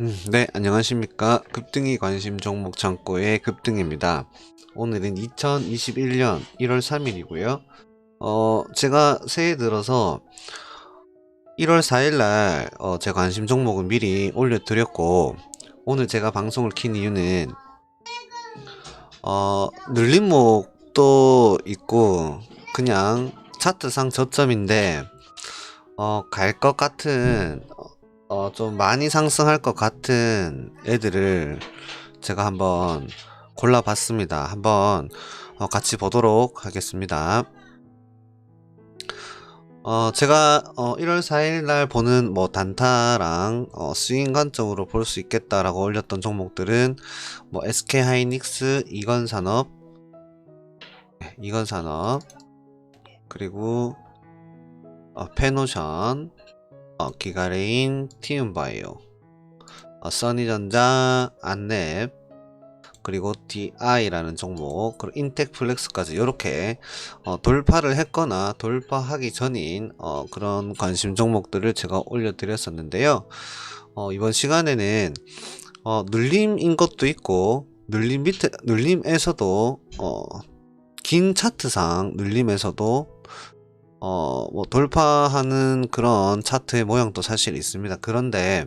음, 네, 안녕하십니까. 급등이 관심 종목 창고의 급등입니다. 오늘은 2021년 1월 3일이고요. 어, 제가 새해 들어서 1월 4일 날, 어, 제 관심 종목은 미리 올려드렸고, 오늘 제가 방송을 킨 이유는, 어, 늘림목도 있고, 그냥 차트상 저점인데, 어, 갈 것 같은, 어, 좀 많이 상승할 것 같은 애들을 제가 한번 골라봤습니다. 한번 어, 같이 보도록 하겠습니다. 어, 제가 어, 1월 4일 날 보는 뭐 단타랑 어, 스윙 관점으로 볼 수 있겠다라고 올렸던 종목들은 뭐 SK 하이닉스, 이건산업, 네, 이건산업 그리고 어, 페노션, 어, 기가레인, 티움바이오, 어, 써니전자, 안랩, 그리고 DI라는 종목, 그리고 인텍 플렉스까지 이렇게 어, 돌파를 했거나 돌파하기 전인 어, 그런 관심 종목들을 제가 올려드렸었는데요. 어, 이번 시간에는 어, 눌림인 것도 있고 눌림 밑에 눌림에서도 어, 긴 차트상 눌림에서도 어, 뭐 돌파하는 그런 차트의 모양도 사실 있습니다. 그런데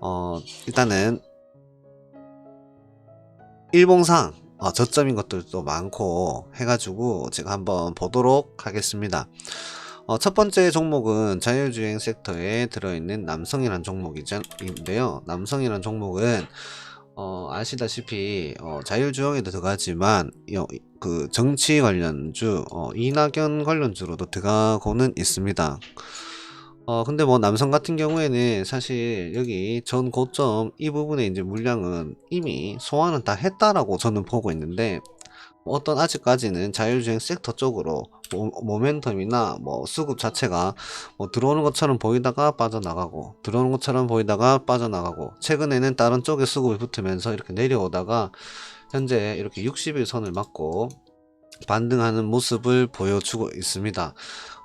어, 일단은 일봉상 어, 저점인 것들도 많고 해가지고 제가 한번 보도록 하겠습니다. 어, 첫 번째 종목은 자율주행 섹터에 들어있는 남성이란 종목인데요. 남성이란 종목은 어, 아시다시피 어, 자율주행에도 들어가지만 어, 그 정치 관련주 어, 이낙연 관련주로도 들어가고는 있습니다. 어 근데 뭐 남성 같은 경우에는 사실 여기 전 고점 이 부분에 이제 물량은 이미 소화는 다 했다라고 저는 보고 있는데 어떤 아직까지는 자율주행 섹터 쪽으로 모, 모멘텀이나 뭐 수급 자체가 뭐 들어오는 것처럼 보이다가 빠져나가고 들어오는 것처럼 보이다가 빠져나가고 최근에는 다른 쪽에 수급이 붙으면서 이렇게 내려오다가 현재 이렇게 60일 선을 맞고 반등하는 모습을 보여주고 있습니다.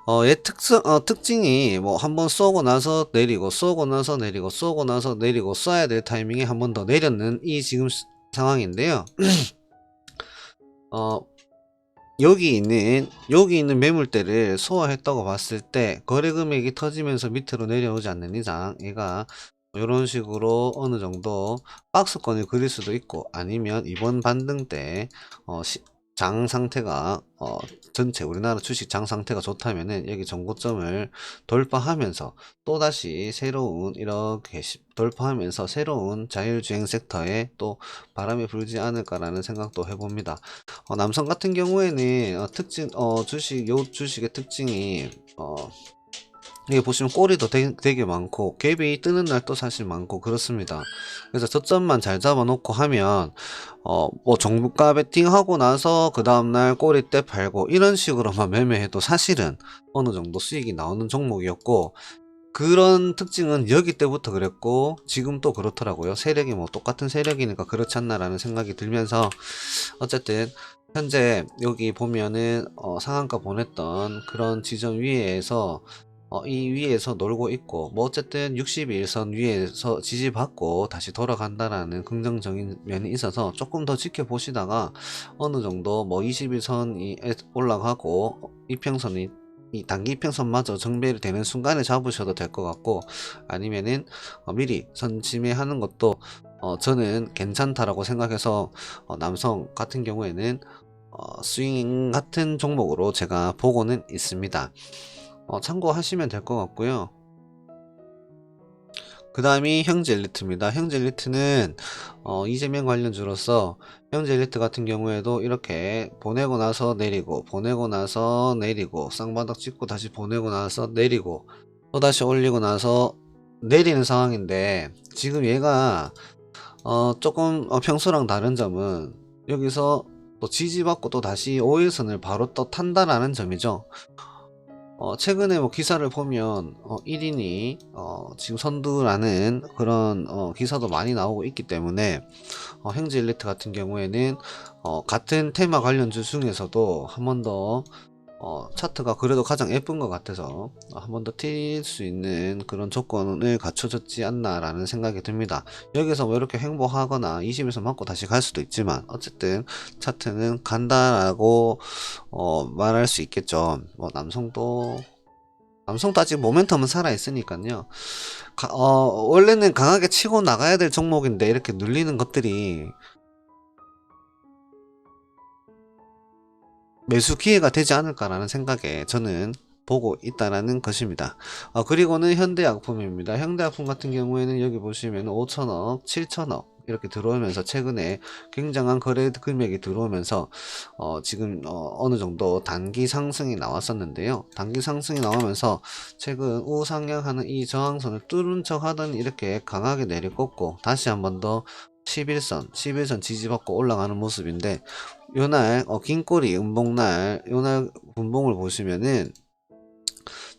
어, 얘 특성, 어, 특징이 뭐 한번 쏘고 나서 내리고 쏘고 나서 내리고 쏘고 나서 내리고 쏴야 될 타이밍에 한 번 더 내렸는 이 지금 시- 상황인데요. 어, 여기 있는 여기 있는 매물대를 소화했다고 봤을 때 거래 금액이 터지면서 밑으로 내려오지 않는 이상 얘가 이런 식으로 어느 정도 박스권을 그릴 수도 있고 아니면 이번 반등 때 어, 시- 장 상태가 어, 전체 우리나라 주식 장 상태가 좋다면은 여기 정고점을 돌파하면서 또다시 새로운 이렇게 시- 돌파하면서 새로운 자율주행 섹터에 또 바람이 불지 않을까라는 생각도 해봅니다. 어, 남성 같은 경우에는 어, 특징 어, 주식 요 주식의 특징이 어, 여기 보시면 꼬리도 되, 되게 많고 갭이 뜨는 날도 사실 많고 그렇습니다. 그래서 저점만 잘 잡아 놓고 하면 어뭐 정부가 베팅하고 나서 그 다음날 꼬리 때 팔고 이런 식으로만 매매해도 사실은 어느 정도 수익이 나오는 종목이었고 그런 특징은 여기 때부터 그랬고 지금 또 그렇더라고요. 세력이 뭐 똑같은 세력이니까 그렇지 않나 라는 생각이 들면서 어쨌든 현재 여기 보면은 어, 상한가 보냈던 그런 지점 위에서 어, 이 위에서 놀고 있고 뭐 어쨌든 62일선 위에서 지지받고 다시 돌아간다라는 긍정적인 면이 있어서 조금 더 지켜보시다가 어느 정도 뭐 21선이 올라가고 이평선이 이 단기 이평선마저 정배를 되는 순간에 잡으셔도 될 것 같고 아니면은 어, 미리 선침해하는 것도 어, 저는 괜찮다라고 생각해서 어, 남성 같은 경우에는 어, 스윙 같은 종목으로 제가 보고는 있습니다. 어, 참고하시면 될 것 같고요. 그 다음이 형제 엘리트입니다. 형제 엘리트는 어, 이재명 관련주로서 형제 엘리트 같은 경우에도 이렇게 보내고 나서 내리고 보내고 나서 내리고 쌍바닥 찍고 다시 보내고 나서 내리고 또 다시 올리고 나서 내리는 상황인데 지금 얘가 어, 조금 어, 평소랑 다른 점은 여기서 또 지지받고 또 다시 5일선을 바로 또 탄다라는 점이죠. 어, 최근에 뭐 기사를 보면 어, 1인이 어, 지금 선두라는 그런 어, 기사도 많이 나오고 있기 때문에 어, 행지 일리트 같은 경우에는 어, 같은 테마 관련주 중에서도 한 번 더 어, 차트가 그래도 가장 예쁜 것 같아서 한 번 더 튈 수 있는 그런 조건을 갖춰졌지 않나 라는 생각이 듭니다. 여기서 뭐 이렇게 행보하거나 20에서 맞고 다시 갈 수도 있지만 어쨌든 차트는 간다라고 어, 말할 수 있겠죠. 뭐 남성도 남성도 아직 모멘텀은 살아 있으니까요. 가- 어, 원래는 강하게 치고 나가야 될 종목인데 이렇게 눌리는 것들이 매수 기회가 되지 않을까라는 생각에 저는 보고 있다라는 것입니다. 어, 그리고는 현대약품입니다. 현대약품 같은 경우에는 여기 보시면 5천억, 7천억 이렇게 들어오면서 최근에 굉장한 거래 금액이 들어오면서 어, 지금 어, 느 정도 단기 상승이 나왔었는데요. 단기 상승이 나오면서 최근 우상향하는 이 저항선을 뚫은 척 하더니 이렇게 강하게 내리꽂고 다시 한번 더 11선, 11선 지지받고 올라가는 모습인데 요날 어, 긴 꼬리 음봉날 요날 분봉을 보시면은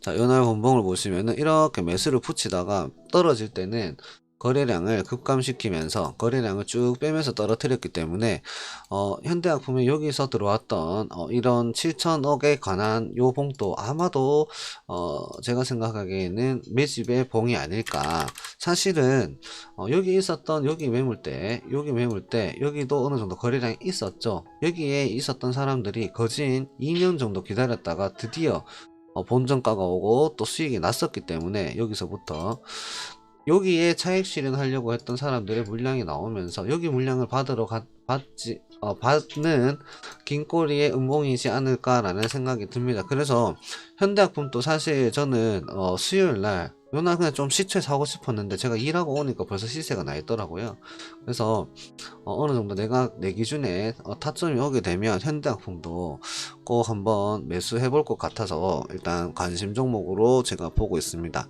자 요날 분봉을 보시면은 이렇게 매수를 붙이다가 떨어질 때는 거래량을 급감시키면서 거래량을 쭉 빼면서 떨어뜨렸기 때문에 어, 현대약품이 여기서 들어왔던 어, 이런 7천억에 관한 요 봉도 아마도 어, 제가 생각하기에는 매집의 봉이 아닐까. 사실은 어, 여기 있었던 여기 매물대 여기 매물대 여기도 어느 정도 거래량이 있었죠. 여기에 있었던 사람들이 거진 2년 정도 기다렸다가 드디어 어, 본전가가 오고 또 수익이 났었기 때문에 여기서부터 여기에 차익 실현하려고 했던 사람들의 물량이 나오면서 여기 물량을 받으러 가, 받지 어, 받는 긴 꼬리의 음봉이지 않을까라는 생각이 듭니다. 그래서 현대약품도 사실 저는 어, 수요일 날 요날 그냥 좀 시체 사고 싶었는데 제가 일하고 오니까 벌써 시세가 나 있더라고요. 그래서 어, 느 정도 내가 내 기준에 어, 타점이 오게 되면 현대약품도 꼭 한번 매수해 볼 것 같아서 일단 관심 종목으로 제가 보고 있습니다.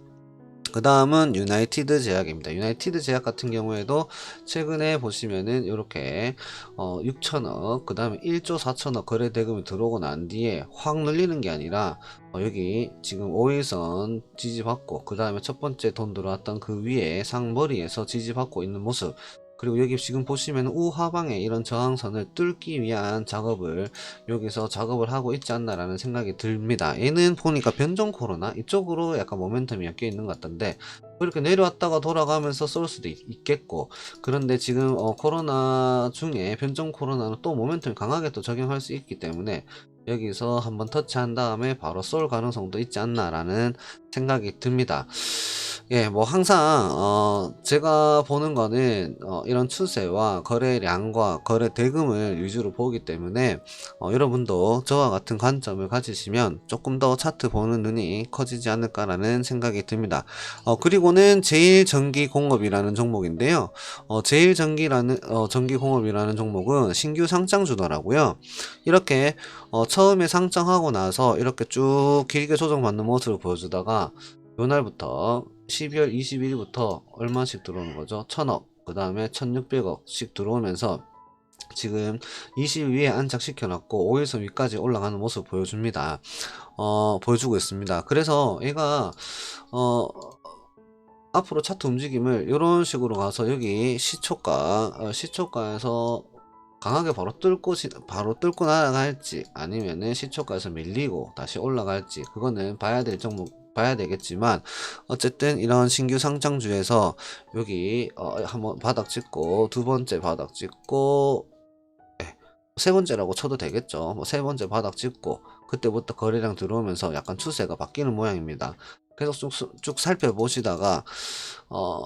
그 다음은 유나이티드 제약입니다. 유나이티드 제약 같은 경우에도 최근에 보시면은 이렇게 어 6천억 그 다음에 1조 4천억 거래 대금이 들어오고 난 뒤에 확 늘리는 게 아니라 어 여기 지금 5일선 지지받고 그 다음에 첫 번째 돈 들어왔던 그 위에 상머리에서 지지받고 있는 모습 그리고 여기 지금 보시면 우하방에 이런 저항선을 뚫기 위한 작업을 여기서 작업을 하고 있지 않나라는 생각이 듭니다. 얘는 보니까 변종 코로나 이쪽으로 약간 모멘텀이 엮여 있는 것 같던데 이렇게 내려왔다가 돌아가면서 쏠 수도 있, 겠고 그런데 지금 어, 코로나 중에 변종 코로나는 또 모멘텀이 강하게 또 적용할 수 있기 때문에 여기서 한번 터치한 다음에 바로 쏠 가능성도 있지 않나라는 생각이 듭니다. 예, 뭐 항상 어 제가 보는 거는 어 이런 추세와 거래량과 거래 대금을 위주로 보기 때문에 어 여러분도 저와 같은 관점을 가지시면 조금 더 차트 보는 눈이 커지지 않을까라는 생각이 듭니다. 어 그리고는 제일전기공업이라는 종목인데요. 어 제일전기라는 어 전기공업이라는 종목은 신규 상장주더라고요. 이렇게 어 처음에 상장하고 나서 이렇게 쭉 길게 조정받는 모습을 보여주다가 요날부터 12월 21일부터 얼마씩 들어오는 거죠? 1000억, 그 다음에 1600억씩 들어오면서 지금 20위에 안착시켜 놨고 5일선 위까지 올라가는 모습 보여줍니다. 어, 보여주고 있습니다. 그래서 얘가 어, 앞으로 차트 움직임을 이런 식으로 가서 여기 시초가 어, 시초가에서 강하게 바로 뚫고 시- 바로 뚫고 날아갈지 아니면은 시초가에서 밀리고 다시 올라갈지 그거는 봐야 될 종목 봐야 되겠지만 어쨌든 이런 신규 상장주에서 여기 어, 한번 바닥 찍고 두 번째 바닥 찍고 예, 세 번째라고 쳐도 되겠죠. 뭐 세 번째 바닥 찍고 그때부터 거래량 들어오면서 약간 추세가 바뀌는 모양입니다. 계속 쭉, 수- 쭉 살펴보시다가 어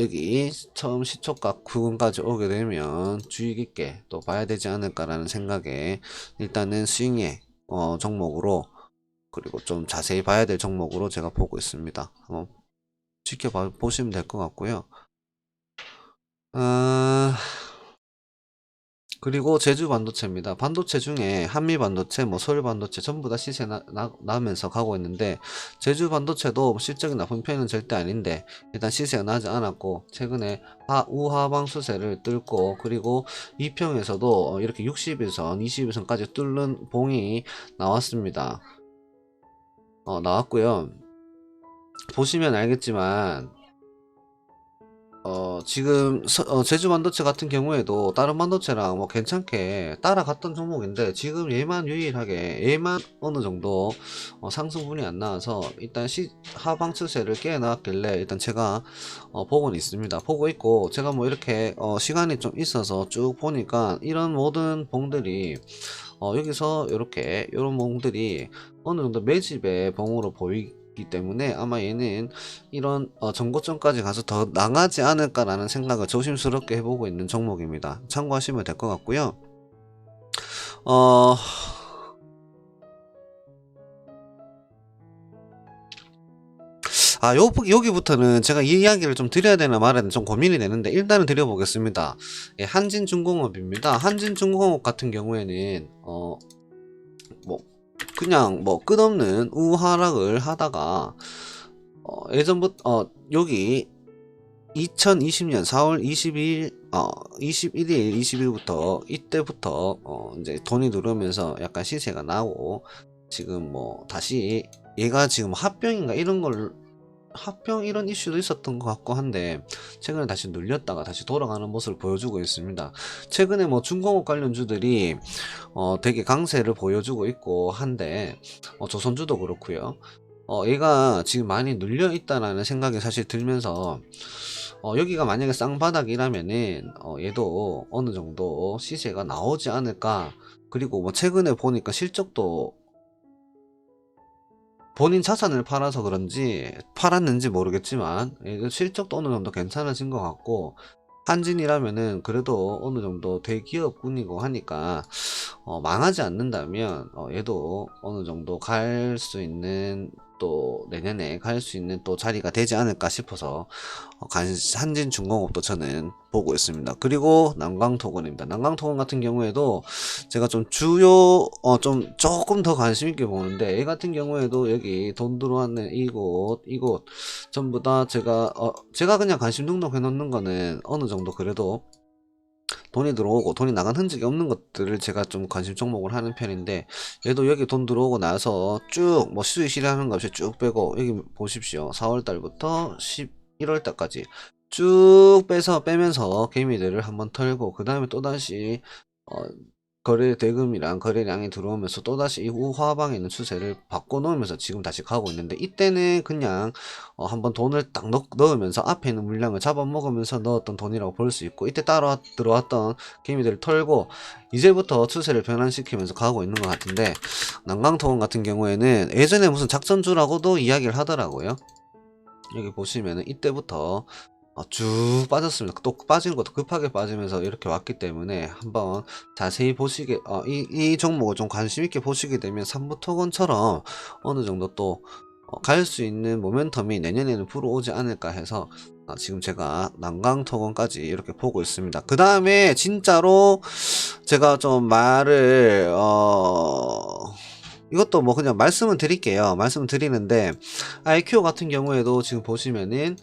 여기 처음 시초가 부근까지 오게 되면 주의 깊게 또 봐야 되지 않을까라는 생각에 일단은 스윙의 어, 종목으로 그리고 좀 자세히 봐야 될 종목으로 제가 보고 있습니다. 한번 지켜봐 보시면 될 것 같고요. 아, 그리고 제주 반도체입니다. 반도체 중에 한미 반도체, 뭐 서울 반도체 전부 다 시세 나, 나, 나면서 가고 있는데 제주 반도체도 실적이 나쁜 편은 절대 아닌데 일단 시세가 나지 않았고 최근에 하, 우하방 수세를 뚫고 그리고 이평에서도 어, 이렇게 60일선, 20일선까지 뚫는 봉이 나왔습니다. 어, 나왔고요. 보시면 알겠지만 어, 지금 서- 어, 제주 반도체 같은 경우에도 다른 반도체랑 뭐 괜찮게 따라갔던 종목인데 지금 얘만 유일하게 얘만 어느 정도 어, 상승분이 안 나와서 일단 시, 하방 추세를 깨어나왔길래 일단 제가 어, 보고는 있습니다. 보고 있고 제가 뭐 이렇게 어, 시간이 좀 있어서 쭉 보니까 이런 모든 봉들이 어, 여기서 이렇게 이런 봉들이 어느 정도 매집의 봉으로 보이 기 때문에 아마 얘는 이런 어, 정고점까지 가서 더 나가지 않을까라는 생각을 조심스럽게 해보고 있는 종목입니다. 참고하시면 될 것 같고요. 어, 아, 요, 여기부터는 제가 이 이야기를 좀 드려야 되나 말아야 되나 좀 고민이 되는데, 일단은 드려보겠습니다. 예, 한진중공업입니다. 한진중공업 같은 경우에는, 어, 뭐, 그냥 뭐 끝없는 우하락을 하다가, 어, 예전부터, 어, 여기 2020년 4월 22일, 어, 21일, 20일부터 이때부터 어, 이제 돈이 들어오면서 약간 시세가 나고 지금 뭐 다시 얘가 지금 합병인가 이런 걸 합병 이런 이슈도 있었던 것 같고 한데 최근에 다시 눌렸다가 다시 돌아가는 모습을 보여주고 있습니다. 최근에 뭐 중공업 관련주들이 어, 되게 강세를 보여주고 있고 한데 어, 조선주도 그렇고요. 어, 얘가 지금 많이 눌려 있다라는 생각이 사실 들면서 어, 여기가 만약에 쌍바닥이라면은 어, 얘도 어느 정도 시세가 나오지 않을까 그리고 뭐 최근에 보니까 실적도 본인 자산을 팔아서 그런지 팔았는지 모르겠지만 얘도 실적도 어느 정도 괜찮아진 것 같고 한진이라면은 그래도 어느 정도 대기업군이고 하니까 어, 망하지 않는다면 어, 얘도 어느 정도 갈 수 있는 또 내년에 갈 수 있는 또 자리가 되지 않을까 싶어서 어, 간- 한진 중공업도 저는 보고 있습니다. 그리고 남강토건입니다. 남강토건 같은 경우에도 제가 좀 주요 어 좀 조금 더 관심 있게 보는데 얘 같은 경우에도 여기 돈 들어왔는 이곳 이곳 전부 다 제가 어 제가 그냥 관심 등록해 놓는 거는 어느 정도 그래도 돈이 들어오고 돈이 나간 흔적이 없는 것들을 제가 좀 관심 종목을 하는 편인데 얘도 여기 돈 들어오고 나서 쭉 뭐 수익 실현하는 거 없이 쭉 빼고 여기 보십시오. 4월 달부터 11월 달까지 쭉 빼서 빼면서 개미들을 한번 털고 그 다음에 또다시 어, 거래 대금이랑 거래량이 들어오면서 또다시 이 우하방에 있는 추세를 바꿔놓으면서 지금 다시 가고 있는데 이때는 그냥 어, 한번 돈을 딱 넣, 넣으면서 앞에 있는 물량을 잡아먹으면서 넣었던 돈이라고 볼 수 있고 이때 따라 들어왔던 개미들을 털고 이제부터 추세를 변환시키면서 가고 있는 것 같은데 난강토건 같은 경우에는 예전에 무슨 작전주라고도 이야기를 하더라고요. 여기 보시면은 이때부터 어, 쭉 빠졌습니다. 또 빠지는 것도 급하게 빠지면서 이렇게 왔기 때문에 한번 자세히 보시게 어, 이, 이 종목을 좀 관심 있게 보시게 되면 삼부토건처럼 어느 정도 또 갈 수 있는 모멘텀이 내년에는 불어오지 않을까 해서 아, 지금 제가 난강토건까지 이렇게 보고 있습니다. 그 다음에 진짜로 제가 좀 말을 어 이것도 뭐 그냥 말씀은 드릴게요. 말씀은 드리는데 IQ 같은 경우에도 지금 보시면은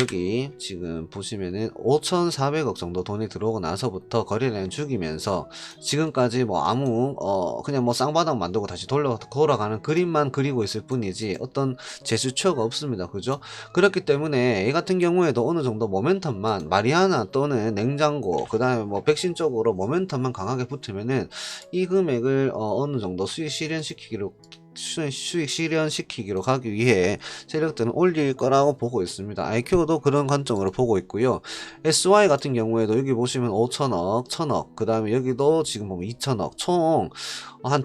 여기 지금 보시면은 5,400억 정도 돈이 들어오고 나서부터 거래량을 죽이면서 지금까지 뭐 아무 어 그냥 뭐 쌍바닥 만들고 다시 돌려 돌아가는 그림만 그리고 있을 뿐이지 어떤 제스처가 없습니다. 그죠? 그렇기 때문에 얘 같은 경우에도 어느 정도 모멘텀만 마리아나 또는 냉장고 그 다음에 뭐 백신 쪽으로 모멘텀만 강하게 붙으면은 이 금액을 어, 어느 정도 수익 실현시키 기로 수- 수익 실현시키기로 가기 위해 세력들은 올릴 거라고 보고 있습니다. IQ도 그런 관점으로 보고 있고요. SY 같은 경우에도 여기 보시면 5천억, 1000억, 그 다음에 여기도 지금 보면 2천억, 총한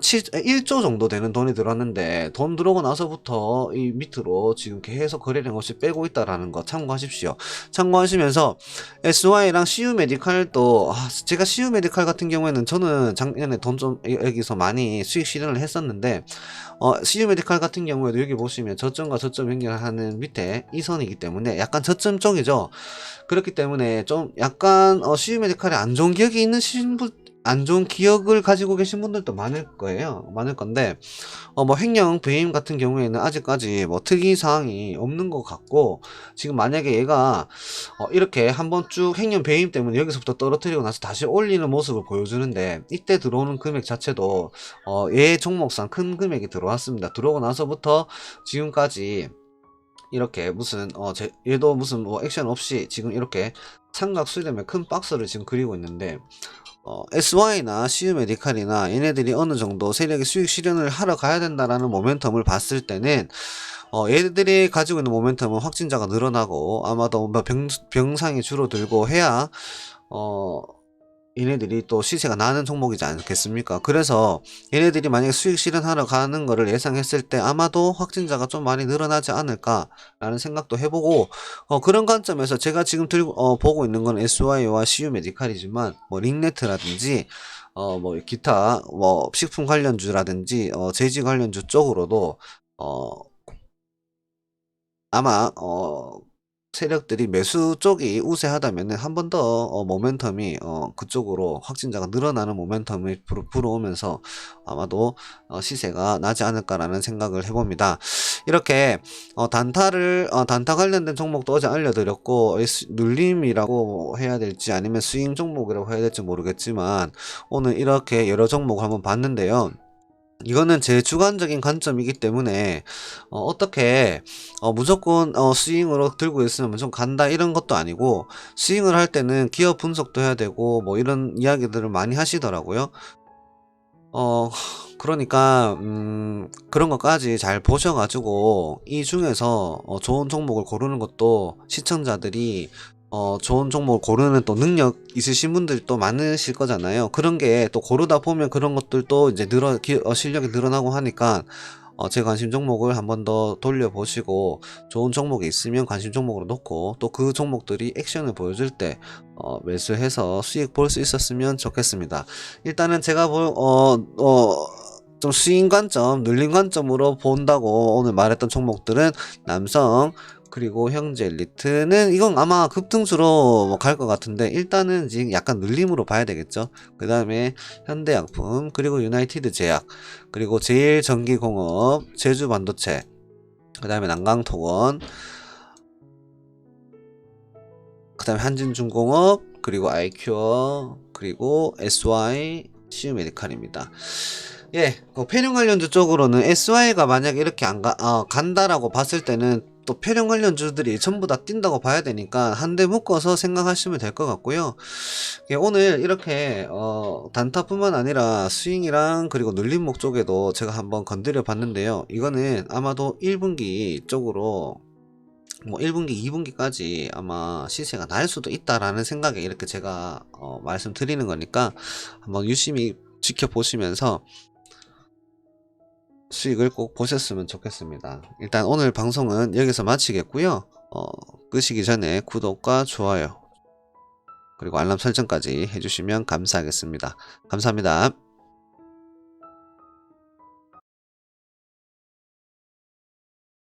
7, 1조 정도 되는 돈이 들었는데 돈 들어오고 나서부터 이 밑으로 지금 계속 거래량 없이 빼고 있다라는 거 참고하십시오. 참고하시면서 SY랑 CU 메디칼도 아, 제가 CU 메디칼 같은 경우에는 저는 작년에 돈 좀 여기서 많이 수익 실현을 했었는데 어, CU 메디칼 같은 경우에도 여기 보시면 저점과 저점 연결하는 밑에 이 선이기 때문에 약간 저점 쪽이죠. 그렇기 때문에 좀 약간 어, CU 메디칼에 안 좋은 기억이 있는 신분 안 좋은 기억을 가지고 계신 분들도 많을 거예요. 많을 건데, 어, 뭐, 횡령 배임 같은 경우에는 아직까지 뭐 특이 사항이 없는 것 같고, 지금 만약에 얘가, 어, 이렇게 한번 쭉 횡령 배임 때문에 여기서부터 떨어뜨리고 나서 다시 올리는 모습을 보여주는데, 이때 들어오는 금액 자체도, 어, 얘 종목상 큰 금액이 들어왔습니다. 들어오고 나서부터 지금까지 이렇게 무슨 어 제, 얘도 무슨 뭐 액션 없이 지금 이렇게 삼각 수렴의 큰 박스를 지금 그리고 있는데 어, SY나 CU 메디칼이나 얘네들이 어느 정도 세력의 수익 실현을 하러 가야 된다라는 모멘텀을 봤을 때는 어, 얘들이 가지고 있는 모멘텀은 확진자가 늘어나고 아마도 뭐 병, 병상이 줄어들고 해야 어, 얘네들이 또 시세가 나는 종목이지 않겠습니까? 그래서 얘네들이 만약에 수익 실현하러 가는 거를 예상했을 때 아마도 확진자가 좀 많이 늘어나지 않을까라는 생각도 해보고 어, 그런 관점에서 제가 지금 들고 어, 보고 있는 건 SY와 CU 메디칼이지만 뭐 링네트라든지 어, 뭐 기타 뭐 식품 관련주라든지 어, 제지 관련주 쪽으로도 어, 아마 어, 세력들이 매수 쪽이 우세하다면은 한번더 어, 모멘텀이 어, 그쪽으로 확진자가 늘어나는 모멘텀이 불어, 불어오면서 아마도 어, 시세가 나지 않을까라는 생각을 해봅니다. 이렇게 어, 단타를 어, 단타 관련된 종목도 어제 알려드렸고 눌림이라고 해야 될지 아니면 스윙 종목이라고 해야 될지 모르겠지만 오늘 이렇게 여러 종목을 한번 봤는데요. 이거는 제 주관적인 관점이기 때문에 어, 떻게 어, 무조건 어, 스윙으로 들고 있으면 무조건 간다 이런 것도 아니고 스윙을 할 때는 기업 분석도 해야 되고 뭐 이런 이야기들을 많이 하시더라고요. 어 그러니까 음 그런 것까지 잘 보셔가지고 이 중에서 어, 좋은 종목을 고르는 것도 시청자들이 어, 좋은 종목을 고르는 또 능력 있으신 분들이 또 많으실 거잖아요. 그런 게 또 고르다 보면 그런 것들도 이제 늘어, 기, 어, 실력이 늘어나고 하니까 어, 제 관심 종목을 한 번 더 돌려보시고 좋은 종목이 있으면 관심 종목으로 놓고 또 그 종목들이 액션을 보여줄 때 어, 매수해서 수익 볼 수 있었으면 좋겠습니다. 일단은 제가 볼, 어, 어, 좀 수익 관점, 눌림 관점으로 본다고 오늘 말했던 종목들은 남성, 그리고 형제 엘리트는 이건 아마 급등수로 뭐 갈 것 같은데 일단은 지금 약간 눌림으로 봐야 되겠죠. 그 다음에 현대약품, 그리고 유나이티드 제약, 그리고 제일전기공업, 제주반도체, 그 다음에 난강토건, 그 다음에 한진중공업, 그리고 아이큐어, 그리고 SY, 시우메디칼입니다. 예, 그 폐륜 관련주 쪽으로는 SY가 만약 이렇게 안 가, 어, 간다라고 봤을 때는 또 폐륜 관련주들이 전부 다 뛴다고 봐야 되니까 한 대 묶어서 생각하시면 될 것 같고요. 예, 오늘 이렇게 어, 단타뿐만 아니라 스윙이랑 그리고 눌림목 쪽에도 제가 한번 건드려 봤는데요. 이거는 아마도 1분기 쪽으로 뭐 1분기, 2분기까지 아마 시세가 날 수도 있다라는 생각에 이렇게 제가 어, 말씀드리는 거니까 한번 유심히 지켜보시면서 수익을 꼭 보셨으면 좋겠습니다. 일단 오늘 방송은 여기서 마치겠고요. 어, 끄시기 전에 구독과 좋아요 그리고 알람 설정까지 해주시면 감사하겠습니다. 감사합니다.